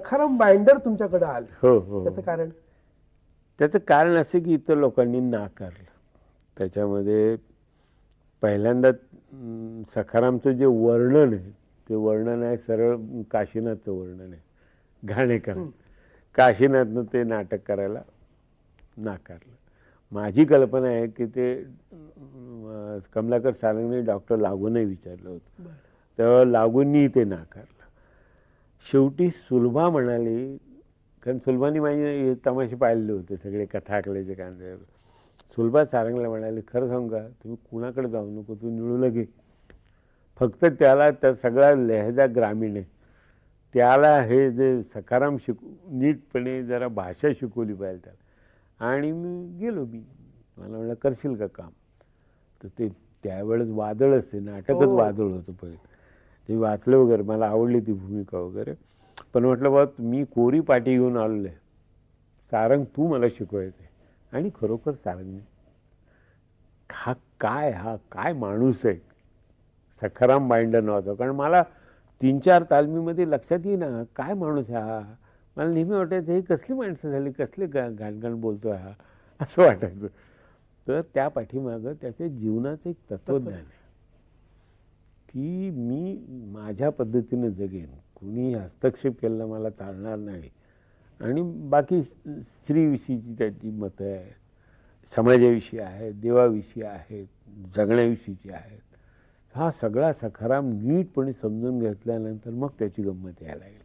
खरं बाइंडर तुमच्याकडे आलं. हो हो. त्याचं कारण? त्याचं कारण असं की इतर लोकांनी नाकारलं. त्याच्यामध्ये पहिल्यांदा सखारामचं जे वर्णन आहे ते वर्णन आहे सरळ काशीनाथचं वर्णन आहे. घाणेकर. काशीनाथनं ते नाटक करायला नाकारलं. माझी कल्पना आहे की ते कमलाकर सारंगने डॉक्टर लागूनही विचारलं होतं. तेव्हा लागूनही ते नाकारलं. शेवटी सुलभा म्हणाली कारण सुलभानी माझी तमाशे पाहिलेले होते सगळे कथा ऐकल्याचे कांदे सुलभा सारंगला म्हणाले खरं सांगू का तुम्ही कुणाकडे जाऊ नको तू निळूला घे. फक्त त्याला त्या सगळा लहेजा ग्रामीण आहे. त्याला हे जे सकाराम शिकू नीटपणे जरा भाषा शिकवली पाहिजे त्याला. आणि मी गेलो मी. मला म्हणलं करशील का काम? तर ते त्यावेळेस वादळच ते नाटकच हो. वादळ होतं पहिले. ते वाचलं वगैरे मला आवडली ती भूमिका वगैरे. पण म्हटलं बा मी कोरी पाठी घेऊन आलेलो आहे सारंग तू मला शिकवायचं आहे आणि खरोखर सारंग हा काय हा काय माणूस आहे? सखाराम बाइंडर नव्हता कारण मला तीन चार तालमीमध्ये लक्षात येईना काय माणूस आहे हा? मला नेहमी वाटायचं हे कसली माणसं झाली? कसले गा घाणघाण आहे हा? असं वाटायचं. तर त्या पाठीमागं त्याच्या जीवनाचं एक तत्वज्ञान आहे. की मी माझ्या पद्धतीनं जगेन. कुणी हस्तक्षेप केला मला चालणार नाही. आणि बाकी स्त्रीविषयीची त्याची मतं आहेत. समाजाविषयी आहेत देवाविषयी आहेत जगण्याविषयीची आहेत. हा सगळा सखाराम नीटपणे समजून घेतल्यानंतर मग त्याची गंमत यायला लागली.